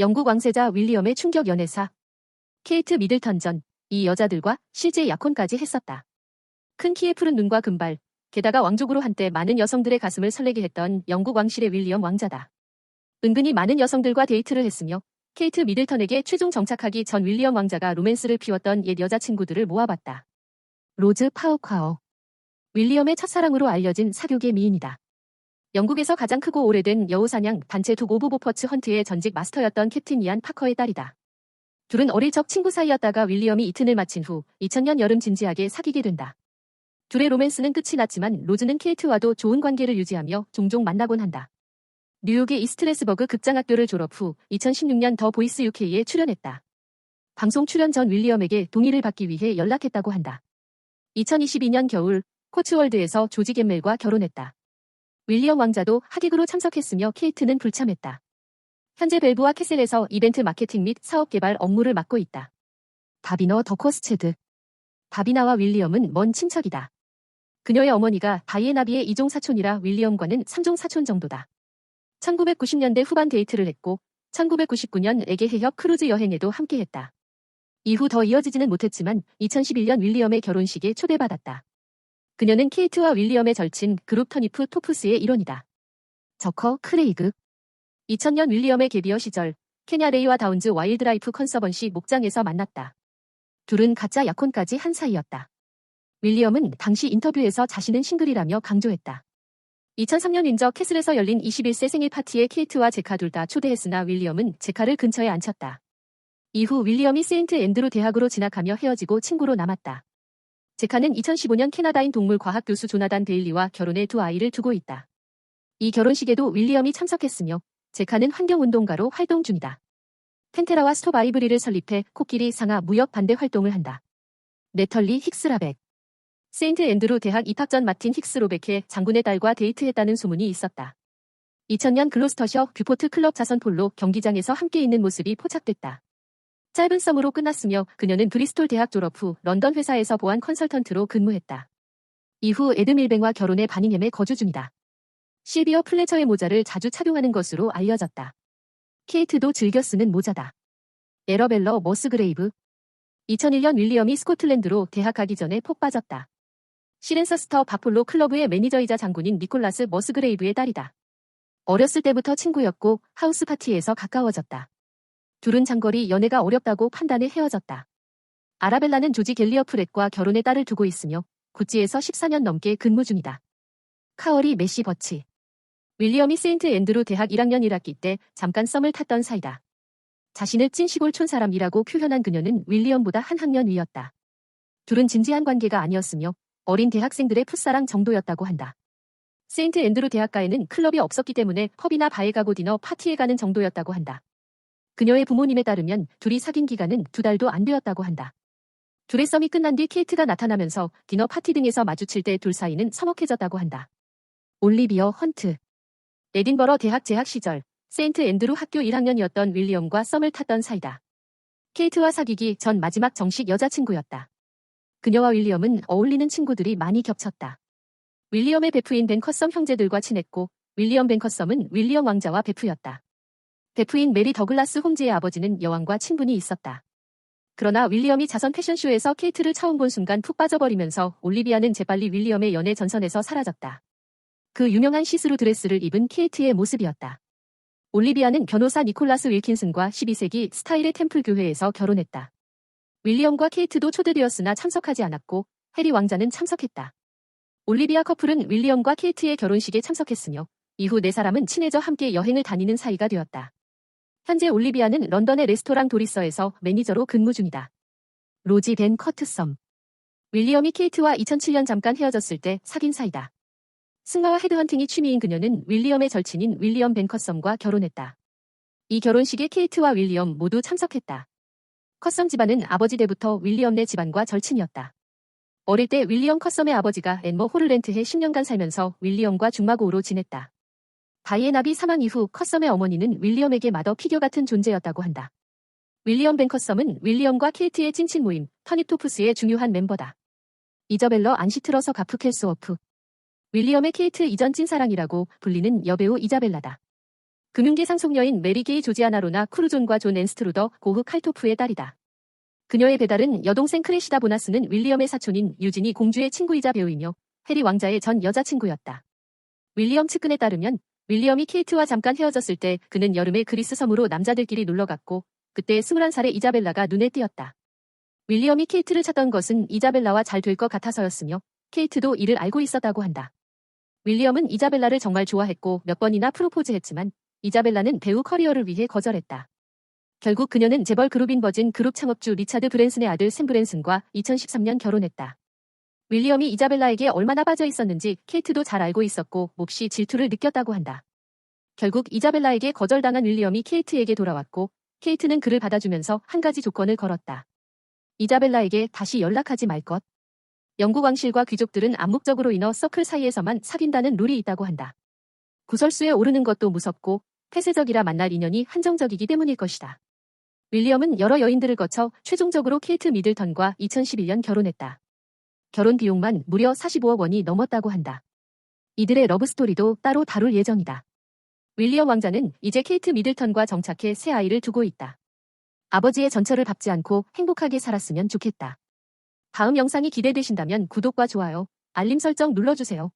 영국 왕세자 윌리엄의 충격 연애사. 케이트 미들턴 전, 이 여자들과 실제 약혼까지 했었다. 큰 키에 푸른 눈과 금발, 게다가 왕족으로 한때 많은 여성들의 가슴을 설레게 했던 영국 왕실의 윌리엄 왕자다. 은근히 많은 여성들과 데이트를 했으며 케이트 미들턴에게 최종 정착하기 전 윌리엄 왕자가 로맨스를 피웠던 옛 여자친구들을 모아봤다. 로즈 파우콰어. 윌리엄의 첫사랑으로 알려진 사교계 미인이다. 영국에서 가장 크고 오래된 여우사냥 단체 둑 오브 보퍼츠 헌트의 전직 마스터였던 캡틴 이안 파커의 딸이다. 둘은 어릴 적 친구 사이였다가 윌리엄이 이튼을 마친 후 2000년 여름 진지하게 사귀게 된다. 둘의 로맨스는 끝이 났지만 로즈는 케이트와도 좋은 관계를 유지하며 종종 만나곤 한다. 뉴욕의 이스트레스버그 극장학교를 졸업 후 2016년 더 보이스 UK에 출연했다. 방송 출연 전 윌리엄에게 동의를 받기 위해 연락했다고 한다. 2022년 겨울 코츠월드에서 조지 겟멜과 결혼했다. 윌리엄 왕자도 하객으로 참석했으며 케이트는 불참했다. 현재 벨브와 캐슬에서 이벤트 마케팅 및 사업 개발 업무를 맡고 있다. 바비너 더코스체드. 바비나와 윌리엄은 먼 친척이다. 그녀의 어머니가 다이애나비의 이종 사촌이라 윌리엄과는 3종 사촌 정도다. 1990년대 후반 데이트를 했고 1999년 에게 해협 크루즈 여행에도 함께했다. 이후 더 이어지지는 못했지만 2011년 윌리엄의 결혼식에 초대받았다. 그녀는 케이트와 윌리엄의 절친 그룹 터니프 토프스의 일원이다. 저커 크레이그 2000년 윌리엄의 개비어 시절 케냐 레이와 다운즈 와일드라이프 컨서번시 목장에서 만났다. 둘은 가짜 약혼까지 한 사이였다. 윌리엄은 당시 인터뷰에서 자신은 싱글이라며 강조했다. 2003년 윈저 캐슬에서 열린 21세 생일 파티에 케이트와 제카 둘 다 초대했으나 윌리엄은 제카를 근처에 앉혔다. 이후 윌리엄이 세인트 앤드루 대학으로 진학하며 헤어지고 친구로 남았다. 제카는 2015년 캐나다인 동물과학 교수 조나단 데일리와 결혼해 두 아이를 두고 있다. 이 결혼식에도 윌리엄이 참석했으며 제카는 환경운동가로 활동 중이다. 펜테라와 스톱 아이브리를 설립해 코끼리 상하 무역 반대 활동을 한다. 네털리 힉스라백 세인트 앤드루 대학 입학 전 마틴 힉스 로베케 장군의 딸과 데이트했다는 소문이 있었다. 2000년 글로스터셔 뷰포트 클럽 자선 폴로 경기장에서 함께 있는 모습이 포착됐다. 짧은 썸으로 끝났으며 그녀는 브리스톨 대학 졸업 후 런던 회사에서 보안 컨설턴트로 근무했다. 이후 에드밀뱅과 결혼해 바닝햄에 거주 중이다. 실비어 플레처의 모자를 자주 착용하는 것으로 알려졌다. 케이트도 즐겨 쓰는 모자다. 에러벨러 머스그레이브 2001년 윌리엄이 스코틀랜드로 대학 가기 전에 폭 빠졌다. 시렌서스터 바폴로 클러브의 매니저이자 장군인 니콜라스 머스그레이브의 딸이다. 어렸을 때부터 친구였고 하우스 파티에서 가까워졌다. 둘은 장거리 연애가 어렵다고 판단해 헤어졌다. 아라벨라는 조지 갤리어 프렛과 결혼의 딸을 두고 있으며 구찌에서 14년 넘게 근무 중이다. 카어리 메시 버치 윌리엄이 세인트 앤드루 대학 1학년 1학기 때 잠깐 썸을 탔던 사이다. 자신을 찐 시골촌 사람이라고 표현한 그녀는 윌리엄보다 한 학년 위였다. 둘은 진지한 관계가 아니었으며 어린 대학생들의 풋사랑 정도였다고 한다. 세인트 앤드루 대학가에는 클럽이 없었기 때문에 펍이나 바에 가고 디너 파티에 가는 정도였다고 한다. 그녀의 부모님에 따르면 둘이 사귄 기간은 두 달도 안 되었다고 한다. 둘의 썸이 끝난 뒤 케이트가 나타나면서 디너 파티 등에서 마주칠 때 둘 사이는 서먹해졌다고 한다. 올리비어 헌트 에딘버러 대학 재학 시절 세인트 앤드루 학교 1학년이었던 윌리엄과 썸을 탔던 사이다. 케이트와 사귀기 전 마지막 정식 여자친구였다. 그녀와 윌리엄은 어울리는 친구들이 많이 겹쳤다. 윌리엄의 베프인 벤커썸 형제들과 친했고 윌리엄 벤커썸은 윌리엄 왕자와 베프였다. 베프인 메리 더글라스 홈즈의 아버지는 여왕과 친분이 있었다. 그러나 윌리엄이 자선 패션쇼에서 케이트를 처음 본 순간 푹 빠져버리면서 올리비아는 재빨리 윌리엄의 연애 전선에서 사라졌다. 그 유명한 시스루 드레스를 입은 케이트의 모습이었다. 올리비아는 변호사 니콜라스 윌킨슨과 12세기 스타일의 템플 교회에서 결혼했다. 윌리엄과 케이트도 초대되었으나 참석하지 않았고 해리 왕자는 참석했다. 올리비아 커플은 윌리엄과 케이트의 결혼식에 참석했으며 이후 네 사람은 친해져 함께 여행을 다니는 사이가 되었다. 현재 올리비아는 런던의 레스토랑 도리서에서 매니저로 근무 중이다. 로지 벤 커트썸 윌리엄이 케이트와 2007년 잠깐 헤어졌을 때 사귄 사이다. 승마와 헤드헌팅이 취미인 그녀는 윌리엄의 절친인 윌리엄 벤 커썸과 결혼했다. 이 결혼식에 케이트와 윌리엄 모두 참석했다. 커썸 집안은 아버지 때부터 윌리엄 네 집안과 절친이었다. 어릴 때 윌리엄 커썸의 아버지가 앤머 호를렌트에 10년간 살면서 윌리엄과 중마고우로 지냈다. 다이애나비 사망 이후 커썸의 어머니는 윌리엄에게 마더 피겨 같은 존재였다고 한다. 윌리엄 벤 커썸은 윌리엄과 케이트의 찐친 모임 터니토프스의 중요한 멤버다. 이저벨러 안시트러서 가프켈스워프 윌리엄의 케이트 이전 찐사랑이라고 불리는 여배우 이자벨라다. 금융계 상속녀인 메리게이 조지아나로나 크루존과 존 앤스트루더 고흐 칼토프의 딸이다. 그녀의 배달은 여동생 크레시다 보나스는 윌리엄의 사촌인 유진이 공주의 친구이자 배우이며 해리 왕자의 전 여자친구였다. 윌리엄 측근에 따르면 윌리엄이 케이트와 잠깐 헤어졌을 때 그는 여름에 그리스 섬으로 남자들끼리 놀러갔고 그때 21살의 이자벨라가 눈에 띄었다. 윌리엄이 케이트를 찾던 것은 이자벨라와 잘 될 것 같아서였으며 케이트도 이를 알고 있었다고 한다. 윌리엄은 이자벨라를 정말 좋아했고 몇 번이나 프로포즈했지만 이자벨라는 배우 커리어를 위해 거절했다. 결국 그녀는 재벌 그룹인 버진 그룹 창업주 리차드 브랜슨의 아들 샘 브랜슨과 2013년 결혼했다. 윌리엄이 이자벨라에게 얼마나 빠져 있었는지 케이트도 잘 알고 있었고 몹시 질투를 느꼈다고 한다. 결국 이자벨라에게 거절당한 윌리엄이 케이트에게 돌아왔고 케이트는 그를 받아주면서 한 가지 조건을 걸었다. 이자벨라에게 다시 연락하지 말 것. 영국 왕실과 귀족들은 암묵적으로 인어 서클 사이에서만 사귄다는 룰이 있다고 한다. 구설수에 오르는 것도 무섭고 폐쇄적이라 만날 인연이 한정적이기 때문일 것이다. 윌리엄은 여러 여인들을 거쳐 최종적으로 케이트 미들턴과 2011년 결혼했다. 결혼 비용만 무려 45억 원이 넘었다고 한다. 이들의 러브스토리도 따로 다룰 예정이다. 윌리엄 왕자는 이제 케이트 미들턴과 정착해 새 아이를 두고 있다. 아버지의 전처를 밟지 않고 행복하게 살았으면 좋겠다. 다음 영상이 기대되신다면 구독과 좋아요, 알림 설정 눌러주세요.